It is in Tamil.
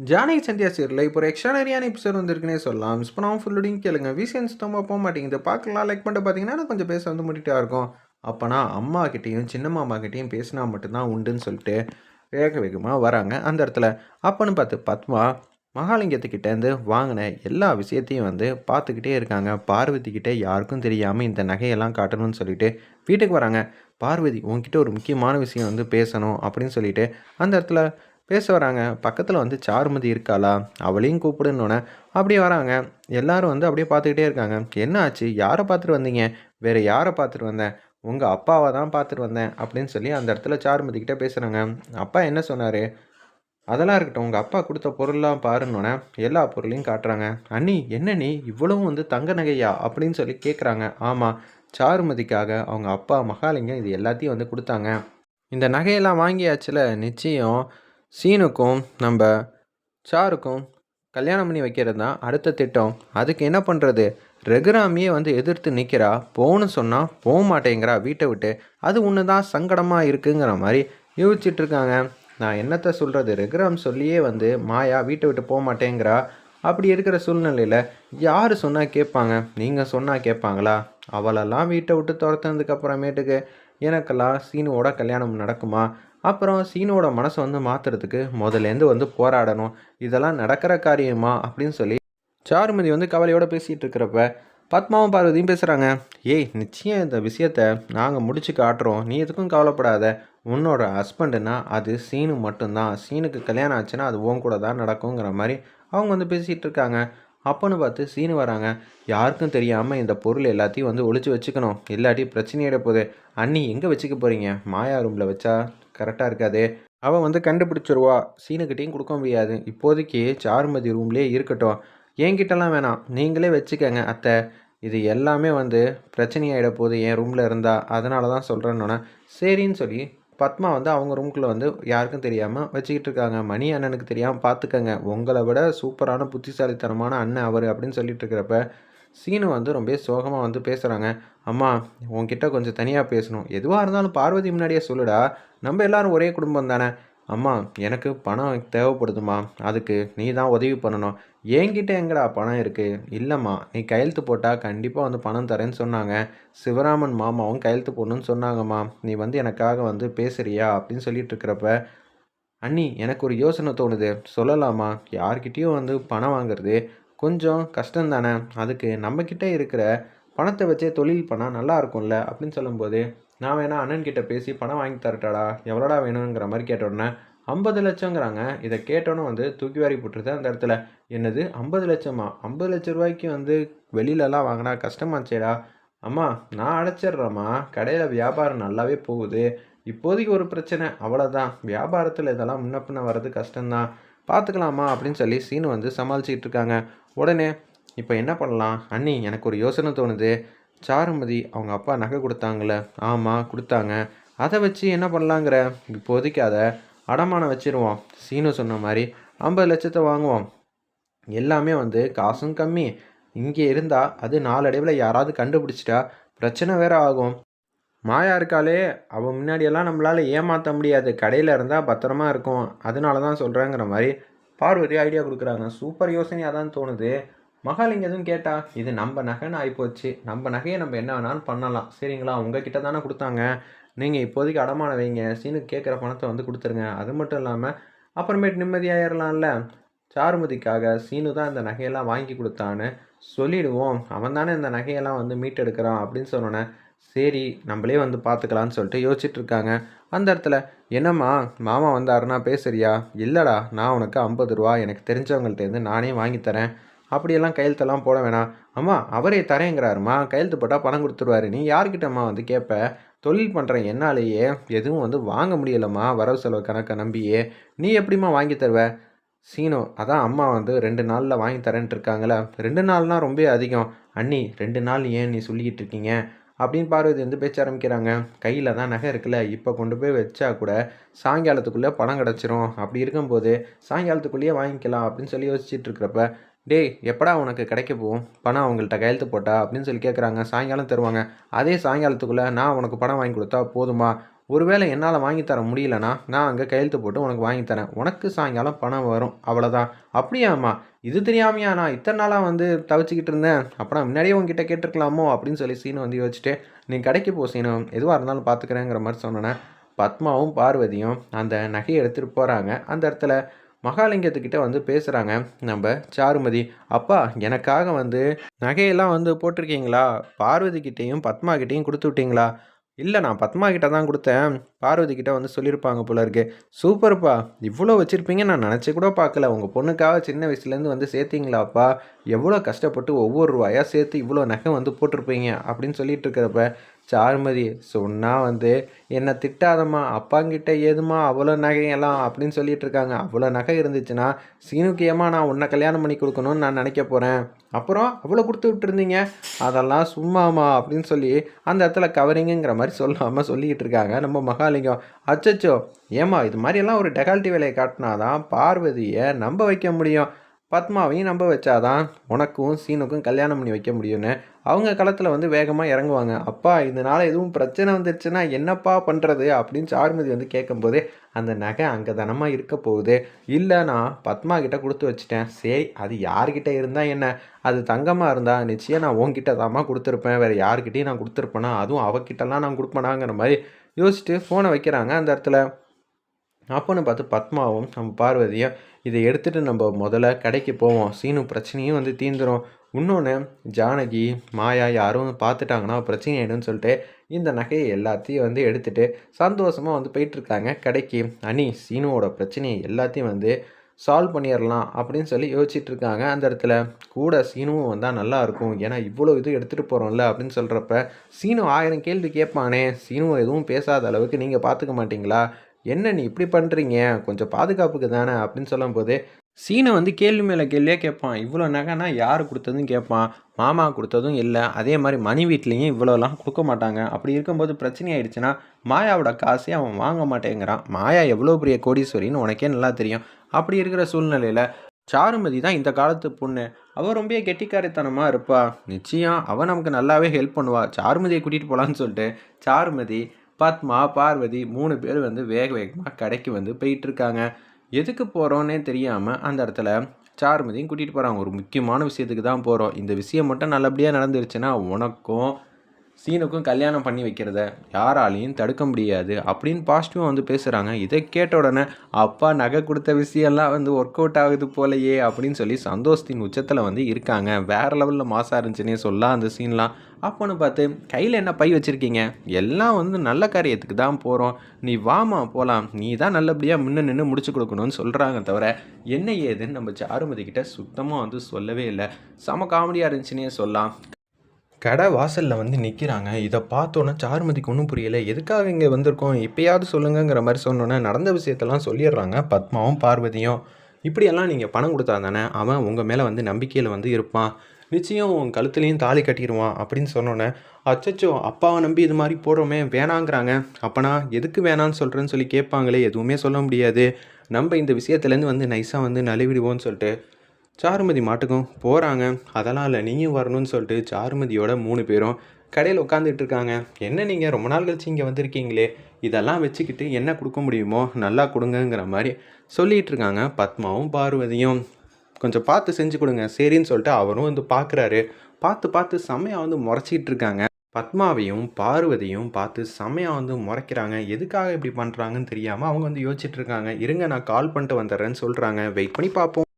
ஜானகி சந்தியா சீரில் இப்போ ஒரு எக்ஸ்ட்ரானரியான எபிசோட் வந்திருக்குன்னே சொல்லலாம். மிஸ் பண்ணாமல் ஃபுல்லோடையும் கேளுங்க. விசியன் சுத்தமாக போக மாட்டேங்குது. பார்க்கலாம். லைக் பண்ணிட்டு பார்த்தீங்கன்னா கொஞ்சம் பேச வந்து முடிட்டா இருக்கும். அப்போனா அம்மா கிட்டேயும் சின்ன மாமா கிட்டேயும் பேசினா மட்டும்தான் உண்டுன்னு சொல்லிட்டு வேக வேகமாக வராங்க அந்த இடத்துல. அப்போன்னு பார்த்து பத்மா மகாலிங்கத்துக்கிட்டேருந்து வாங்கின எல்லா விஷயத்தையும் வந்து பார்த்துக்கிட்டே இருக்காங்க. பார்வதி கிட்டே யாருக்கும் தெரியாமல் இந்த நகையெல்லாம் காட்டணும்னு சொல்லிட்டு வீட்டுக்கு வராங்க. பார்வதி உன்கிட்ட ஒரு முக்கியமான விஷயம் வந்து பேசணும் அப்படின்னு சொல்லிட்டு அந்த இடத்துல பேச வராங்க. பக்கத்தில் வந்து சாருமதி இருக்காளா? அவளையும் கூப்பிடுன்னொன்னே அப்படியே வராங்க. எல்லாரும் வந்து அப்படியே பார்த்துக்கிட்டே இருக்காங்க. என்ன ஆச்சு? யாரை பார்த்துட்டு வந்தீங்க? வேறு யாரை பார்த்துட்டு வந்தேன் உங்கள் அப்பாவை தான் பார்த்துட்டு வந்தேன் அப்படின்னு சொல்லி அந்த இடத்துல சாருமதி பேசுகிறாங்க அப்பா என்ன சொன்னார்? அதெல்லாம் இருக்கட்டும். உங்கள் அப்பா கொடுத்த பொருள்லாம் பாருன்னொன்னே எல்லா பொருளையும் காட்டுறாங்க. அண்ணி என்ன நீ இவ்வளவும் வந்து தங்க நகையா? அப்படின்னு சொல்லி கேட்குறாங்க ஆமாம் சாருமதிக்காக அவங்க அப்பா மகாலிங்கம் இது எல்லாத்தையும் வந்து கொடுத்தாங்க. இந்த நகையெல்லாம் வாங்கியாச்சுல? நிச்சயம். சீனுக்கும் நம்ம சாருக்கும் கல்யாணம் பண்ணி வைக்கிறது தான் அடுத்த திட்டம். அதுக்கு என்ன பண்ணுறது ரெகுராமியே வந்து எதிர்த்து நிற்கிறா போன்னு சொன்னால் போக மாட்டேங்கிறா வீட்டை விட்டு. அது ஒன்று தான் சங்கடமாக இருக்குங்கிற மாதிரி யோசிச்சுட்டு இருக்காங்க நான் என்னத்தை சொல்கிறது ரெகுராம் சொல்லியே வந்து மாயா வீட்டை விட்டு போக மாட்டேங்கிறா. அப்படி இருக்கிற சூழ்நிலையில் யார் சொன்னால் கேட்பாங்க? நீங்கள் சொன்னால் கேட்பாங்களா? அவளெல்லாம் வீட்டை விட்டு துரத்துனதுக்கு அப்புறமேட்டுக்கு எனக்கெல்லாம் சீனுவோட கல்யாணம் நடக்குமா? அப்புறம் சீனோட மனசை வந்து மாற்றுறதுக்கு முதலேருந்து வந்து போராடணும். இதெல்லாம் நடக்கிற காரியமா? அப்படின்னு சொல்லி சாருமதி வந்து கவலையோட பேசிகிட்டு இருக்கிறப்ப பத்மாவும் பார்வதியும் பேசுகிறாங்க ஏய் நிச்சயம் இந்த விஷயத்த நாங்கள் முடிச்சு காட்டுறோம். நீ எதுக்கும் கவலைப்படாத. உன்னோட ஹஸ்பண்டுனா அது சீனு மட்டும்தான். சீனுக்கு கல்யாணம் ஆச்சுன்னா அது உன் கூட தான் நடக்குங்கிற மாதிரி அவங்க வந்து பேசிகிட்டு இருக்காங்க. அப்போன்னு பார்த்து சீனு வராங்க. யாருக்கும் தெரியாமல் இந்த பொருள் எல்லாத்தையும் வந்து ஒழிச்சு வச்சுக்கணும். இல்லாட்டி பிரச்சனையிட போகுது. அண்ணி எங்கே வச்சுக்க போகிறீங்க மாயா ரூமில் வச்சா கரெக்டாக இருக்காது. அவன் வந்து கண்டுபிடிச்சிருவா. சீனுக்கிட்டேயும் கொடுக்க முடியாது. இப்போதைக்கு சாருமதி ரூம்லேயே இருக்கட்டும். என்கிட்டலாம் வேணாம். நீங்களே வச்சுக்கங்க அத்தை. இது எல்லாமே வந்து பிரச்சனையாயிட போகுது. என் ரூமில் இருந்தால் அதனால தான் சொல்கிறேன்னொன்னே சரின்னு சொல்லி பத்மா வந்து அவங்க ரூம்குள்ளே வந்து யாருக்கும் தெரியாமல் வச்சுக்கிட்டு இருக்காங்க. மணி அண்ணனுக்கு தெரியாமல் பார்த்துக்கங்க உங்களை விட சூப்பரான புத்திசாலித்தனமான அண்ணன் அவர் அப்படின்னு சொல்லிட்டு இருக்கிறப்ப சீனு வந்து ரொம்ப சோகமாக வந்து பேசுகிறாங்க அம்மா உங்ககிட்ட கொஞ்சம் தனியாக பேசணும். எதுவாக இருந்தாலும் பார்வதி முன்னாடியே சொல்லுடா. நம்ம எல்லோரும் ஒரே குடும்பம் தானே. அம்மா எனக்கு பணம் தேவைப்படுதுமா அதுக்கு நீ தான் உதவி பண்ணணும். என்கிட்ட எங்கடா பணம் இருக்குது இல்லைம்மா நீ கையெழுத்து போட்டால் கண்டிப்பாக வந்து பணம் தரேன்னு சொன்னாங்க. சிவராமன் மாமாவும் கையெழுத்து போடணும்னு சொன்னாங்கம்மா. நீ வந்து எனக்காக வந்து பேசுறியா? அப்படின்னு சொல்லிட்டு இருக்கிறப்ப அண்ணி எனக்கு ஒரு யோசனை தோணுது. சொல்லலாமா? யார்கிட்டேயும் வந்து பணம் வாங்குறது கொஞ்சம் கஷ்டம் தானே அதுக்கு நம்மக்கிட்ட இருக்கிற பணத்தை வச்சே தொழில் பண்ணால் நல்லா இருக்கும்ல? அப்படின்னு சொல்லும்போது நான் வேணா அண்ணன்கிட்ட பேசி பணம் வாங்கி தரட்டாடா. எவ்வளோடா வேணுங்கிற மாதிரி கேட்டோடனே ஐம்பது லட்சங்கிறாங்க. இதை கேட்டோன்னே வந்து தூக்கி வாரி போட்டுருது அந்த இடத்துல. என்னது ஐம்பது லட்சமா? ஐம்பது லட்ச ரூபாய்க்கு வந்து வெளியிலலாம் வாங்கினா கஷ்டமாச்சேடா அம்மா நான் அடைச்சிட்றேம்மா. கடையில் வியாபாரம் நல்லாவே போகுது. இப்போதைக்கு ஒரு பிரச்சனை அவ்வளோதான் வியாபாரத்தில் இதெல்லாம் முன்ன பின்ன வர்றது கஷ்டம்தான். பார்த்துக்கலாமா அப்படின்னு சொல்லி சீனு வந்து சமாளிச்சிக்கிட்டு இருக்காங்க. உடனே இப்போ என்ன பண்ணலாம்? அண்ணி எனக்கு ஒரு யோசனை தோணுது. சாருமதி அவங்க அப்பா நகை கொடுத்தாங்களே ஆமாம் கொடுத்தாங்க. அதை வச்சு என்ன பண்ணலாங்கிற? இப்போதைக்கு அதை அடமானம் வச்சிருவோம். சீனு சொன்ன மாதிரி ஐம்பது லட்சத்தை வாங்குவோம். எல்லாமே வந்து காசும் கம்மி. இங்கே இருந்தால் அது நாளடைவில் யாராவது கண்டுபிடிச்சிட்டா பிரச்சனை வேற ஆகும். மாயா இருக்காளே அவள் முன்னாடியெல்லாம் நம்மளால் ஏமாற்ற முடியாது. கடையில் இருந்தால் பத்திரமா இருக்கும். அதனால தான் சொல்கிறேங்கிற மாதிரி பார்வதி ஐடியா கொடுக்குறாங்க. சூப்பர் யோசனையாக தான் தோணுது. மகாலிங்க எதுவும் கேட்டா இது நம்ம நகைன்னு ஆகிப்போச்சு நம்ம நகையை நம்ம என்ன வேணாலும் பண்ணலாம். சரிங்களா? உங்ககிட்ட தானே கொடுத்தாங்க. நீங்கள் இப்போதைக்கு அடமான வைங்க. சீனுக்கு கேட்குற பணத்தை வந்து கொடுத்துருங்க. அது மட்டும் இல்லாமல் அப்புறமேட்டு நிம்மதியாயிடலாம்ல சாருமதிக்காக சீனு தான் இந்த நகையெல்லாம் வாங்கி கொடுத்தான்னு சொல்லிடுவோம். அவன் தானே இந்த நகையெல்லாம் வந்து மீட்டெடுக்கிறான் அப்படின்னு சொன்னோன்னே சரி நம்மளே வந்து பார்த்துக்கலான்னு சொல்லிட்டு யோசிச்சுட்டு இருக்காங்க. அந்த இடத்துல என்னம்மா மாமா வந்தாருன்னா பேசுறியா? இல்லைடா நான் உனக்கு ஐம்பது ரூபா எனக்கு தெரிஞ்சவங்கள்ட்டேருந்து நானே வாங்கித்தரேன் அப்படியெல்லாம் கையெழுத்தெல்லாம் போட வேணாம். அம்மா அவரே தரேங்கிறாருமா? கையெழுத்து போட்டால் பணம் கொடுத்துருவாரு. நீ யார்கிட்டம்மா வந்து கேட்ப தொழில் பண்ணுற என்னாலேயே எதுவும் வந்து வாங்க முடியலம்மா வரவு செலவு கணக்கை நம்பியே. நீ எப்படிம்மா வாங்கி தருவ? சீனோ அதான் அம்மா வந்து ரெண்டு நாளில் வாங்கி தரேன்ட்டு இருக்காங்களே ரெண்டு நாள்னால் ரொம்ப அதிகம். அண்ணி ரெண்டு நாள் ஏன் நீ சொல்லிக்கிட்டு இருக்கீங்க? அப்படின்னு பார்வதி வந்து பேச்ச ஆரம்பிக்கிறாங்க. கையில் தான் நகை இருக்குல்ல. இப்போ கொண்டு போய் வச்சா கூட சாயங்காலத்துக்குள்ளே பணம் கிடச்சிரும். அப்படி இருக்கும்போது சாயங்காலத்துக்குள்ளேயே வாங்கிக்கலாம் அப்படின்னு சொல்லி யோசிச்சுட்டு இருக்கிறப்ப டேய் எப்படா உனக்கு கிடைக்க போகும்? பணம் அவங்கள்ட்ட கையெழுத்து போட்டா அப்படின்னு சொல்லி கேட்குறாங்க சாயங்காலம் தருவாங்க. அதே சாயங்காலத்துக்குள்ளே நான் உனக்கு பணம் வாங்கி கொடுத்தா போதுமா? ஒருவேளை என்னால் வாங்கி தர முடியலனா நான் அங்கே கையெழுத்து போட்டு உனக்கு வாங்கி தரேன். உனக்கு சாயங்காலம் பணம் வரும். அவ்வளோதான் அப்படியாம்மா இது தெரியாமையா? நான் இத்தனை நாளாக வந்து தவிச்சிக்கிட்டு இருந்தேன். அப்புறம் முன்னாடியே உங்ககிட்ட கேட்டிருக்கலாமோ? அப்படின்னு சொல்லி சீனு வந்து யோசிச்சுட்டு நீ கடைக்கு போ சீனு. எதுவாக இருந்தாலும் பார்த்துக்கிறேங்கிற மாதிரி சொன்னேன். பத்மாவும் பார்வதியும் அந்த நகையை எடுத்துகிட்டு போகிறாங்க அந்த இடத்துல மகாலிங்கத்துக்கிட்ட வந்து பேசுகிறாங்க நம்ம சாருமதி அப்பா எனக்காக வந்து நகையெல்லாம் வந்து போட்டிருக்கீங்களா? பார்வதிக்கிட்டேயும் பத்மாக்கிட்டேயும் கொடுத்து விட்டீங்களா? இல்லை நான் பத்மா கிட்ட தான் கொடுத்தேன். பார்வதி கிட்ட வந்து சொல்லியிருப்பாங்க போல இருக்கு. சூப்பர்ப்பா. இவ்வளோ வச்சுருப்பீங்க. நான் நினச்சி கூட பார்க்கல. உங்கள் பொண்ணுக்காக சின்ன வயசுலேருந்து வந்து சேர்த்தீங்களாப்பா? எவ்வளோ கஷ்டப்பட்டு ஒவ்வொரு ரூபாயாக சேர்த்து இவ்வளோ நகை வந்து போட்டிருப்பீங்க? அப்படின்னு சொல்லிட்டு இருக்கிறப்ப சார்மதி சொன்னால் வந்து என்னை திட்டாதம்மா அப்பாங்கிட்ட ஏதுமா அவ்வளோ நகையெல்லாம்? அப்படின்னு சொல்லிட்டு இருக்காங்க. அவ்வளோ நகை இருந்துச்சுன்னா சீனுக்கு ஏமா நான் உன்னை கல்யாணம் பண்ணி கொடுக்கணும்னு நான் நினைக்க போகிறேன் அப்புறம் அவ்வளோ கொடுத்து விட்டுருந்தீங்க? அதெல்லாம் சும்மாமா அப்படின்னு சொல்லி அந்த இடத்துல கவரிங்குங்கிற மாதிரி சொல்லாமல் சொல்லிக்கிட்டு இருக்காங்க. நம்ம மகாலிங்கம். அச்சச்சோ! ஏமா இது மாதிரியெல்லாம் ஒரு டெகால்ட்டி வேலையை காட்டினாதான் பார்வதியை நம்ப வைக்க முடியும். பத்மாவையும் நம்ப வச்சாதான் உனக்கும் சீனுக்கும் கல்யாணம் பண்ணி வைக்க முடியும்னு அவங்க களத்தில் வந்து வேகமாக இறங்குவாங்க. அப்பா இதனால் எதுவும் பிரச்சனை வந்துருச்சுன்னா என்னப்பா பண்ணுறது அப்படின்னு சாருமதி வந்து கேட்கும்போது அந்த நகை அங்கே தனமாக இருக்க போகுது. இல்லை நான் பத்மா கிட்ட கொடுத்து வச்சுட்டேன். சரி அது யார்கிட்ட இருந்தால் என்ன? அது தங்கமாக இருந்தால் நிச்சயம் நான் உங்ககிட்ட தாம்மா கொடுத்துருப்பேன். வேறு யார்கிட்டையும் நான் கொடுத்துருப்பேனா? அதுவும் அவகிட்டலாம் நான் கொடுப்பேனாங்கிற மாதிரி யோசிச்சுட்டு ஃபோனை வைக்கிறாங்க அந்த இடத்துல. அப்போன்னு பார்த்து பத்மாவும் நம்ம பார்வதியும் இதை எடுத்துகிட்டு நம்ம முதல்ல கடைக்கு போவோம். சீனு பிரச்சனையும் வந்து தீந்துடும் இன்னொன்று ஜானகி மாயா யாரும் பார்த்துட்டாங்கன்னா பிரச்சனை ஆகிடும்னு சொல்லிட்டு இந்த நகையை எல்லாத்தையும் வந்து எடுத்துகிட்டு சந்தோஷமாக வந்து போயிட்டுருக்காங்க கடைக்கு. அனி சீனுவோட பிரச்சனையை எல்லாத்தையும் வந்து சால்வ் பண்ணிடலாம் அப்படின்னு சொல்லி யோசிச்சுட்டு இருக்காங்க அந்த இடத்துல. கூட சீனுவும் வந்தால் நல்லாயிருக்கும் ஏன்னா இவ்வளோ இது எடுத்துகிட்டு போகிறோம்ல அப்படின்னு சொல்கிறப்ப சீனு ஆயிரம் கேள்வி கேட்பானே. சீனுவை எதுவும் பேசாத அளவுக்கு நீங்கள் பார்த்துக்க மாட்டிங்களா? என்ன நீ இப்படி பண்ணுறீங்க கொஞ்சம் பாதுகாப்புக்கு தானே? அப்படின்னு சொல்லும்போது சீனை வந்து கேள்வி மேலே கேள்வியே கேட்பான். இவ்வளோ நகைனா யார் கொடுத்ததும் கேட்பான். மாமா கொடுத்ததும் இல்லை. அதே மாதிரி மணி வீட்லேயும் இவ்வளோலாம் கொடுக்க மாட்டாங்க. அப்படி இருக்கும்போது பிரச்சனை ஆயிடுச்சுன்னா மாயாவோட காசே அவன் வாங்க மாட்டேங்கிறான். மாயா எவ்வளோ பெரிய கோடீஸ்வரின்னு உனக்கே நல்லா தெரியும். அப்படி இருக்கிற சூழ்நிலையில் சாருமதி தான் இந்த காலத்து பொண்ணு. அவள் ரொம்ப கெட்டிக்காரித்தனமாக இருப்பா. நிச்சயம் அவள் நமக்கு நல்லாவே ஹெல்ப் பண்ணுவாள் சாருமதியை கூட்டிகிட்டு போகலான்னு சொல்லிட்டு சாருமதி பத்மா பார்வதி மூணு பேர் வந்து வேக வேகமாக கடைக்கு வந்து போயிட்டுருக்காங்க. எதுக்கு போகிறோன்னே தெரியாமல் அந்த இடத்துல சாருமதியும் கூட்டிகிட்டு போகிறாங்க ஒரு முக்கியமான விஷயத்துக்கு தான் போகிறோம் இந்த விஷயம் மட்டும் நல்லபடியாக நடந்துருச்சுன்னா உனக்கும் சீனுக்கும் கல்யாணம் பண்ணி வைக்கிறத யாராலையும் தடுக்க முடியாது அப்படின்னு பாசிட்டிவாக வந்து பேசுகிறாங்க இதை கேட்ட உடனே அப்பா நகை கொடுத்த விஷயம்லாம் வந்து ஒர்க் அவுட் ஆகுது போலையே அப்படின்னு சொல்லி சந்தோஷத்தின் உச்சத்தில் வந்து இருக்காங்க. வேறு லெவலில் மாசாக இருந்துச்சுன்னே சொல்லலாம் அந்த சீன்லாம் அப்போன்னு பார்த்து. கையில் என்ன பை வச்சுருக்கீங்க? எல்லாம் வந்து நல்ல காரியத்துக்கு தான் போகிறோம் நீ வாமா போகலாம் நீ தான் நல்லபடியாக முன்ன நின்று முடிச்சு கொடுக்கணும்னு சொல்கிறாங்க தவிர என்ன ஏதுன்னு நம்ம சாருமதி கிட்ட சுத்தமாக வந்து சொல்லவே இல்லை. செம காமெடியாக இருந்துச்சுன்னே சொல்லலாம். கடை வாசலில் வந்து நிற்கிறாங்க இதை பார்த்தோன்னே சாருமதிக்கு ஒன்றும் புரியலை. எதுக்காக இங்கே வந்திருக்கோம்? இப்போயாவது சொல்லுங்கங்கிற மாதிரி சொன்னோன்னே நடந்த விஷயத்தெல்லாம் சொல்லிடுறாங்க பத்மாவும் பார்வதியும். இப்படியெல்லாம் நீங்கள் பணம் கொடுத்தா தானே அவன் உங்கள் மேலே வந்து நம்பிக்கையில் வந்து இருப்பான். நிச்சயம் உன் கழுத்துலேயும் தாலி கட்டிடுவான் அப்படின்னு சொன்னோன்னே அச்சச்சோ அப்பாவை நம்பி இது மாதிரி போடுறோமே வேணாங்கிறாங்க. அப்போனா எதுக்கு வேணான்னு சொல்கிறேன்னு சொல்லி கேட்பாங்களே எதுவுமே சொல்ல முடியாது. நம்ம இந்த விஷயத்துலேருந்து வந்து நைஸாக வந்து நழுவிடுவோம்னு சொல்லிட்டு. சாருமதி மாட்டுக்கும் போகிறாங்க அதெல்லாம் இல்லை நீயும் வரணும்னு சொல்லிட்டு சாருமதியோட மூணு பேரும் கடையில் உட்காந்துட்டு இருக்காங்க. என்ன நீங்கள் ரொம்ப நாள் கழிச்சு இங்கே வந்திருக்கீங்களே? இதெல்லாம் வச்சுக்கிட்டு என்ன கொடுக்க முடியுமோ நல்லா கொடுங்கங்கிற மாதிரி சொல்லிகிட்டு இருக்காங்க பத்மாவும் பார்வதியும். கொஞ்சம் பார்த்து செஞ்சு கொடுங்க. சரின்னு சொல்லிட்டு அவரும் வந்து பார்க்குறாரு. பார்த்து பார்த்து செம்மையாக வந்து முறைச்சிக்கிட்டு இருக்காங்க. பத்மாவையும் பார்வதியும் பார்த்து செம்மையாக வந்து முறைக்கிறாங்க. எதுக்காக இப்படி பண்ணுறாங்கன்னு தெரியாமல் அவங்க வந்து யோசிச்சுட்டு இருக்காங்க. இருங்க நான் கால் பண்ணிட்டு வந்துடுறேன்னு சொல்கிறாங்க வெயிட் பண்ணி பார்ப்போம்.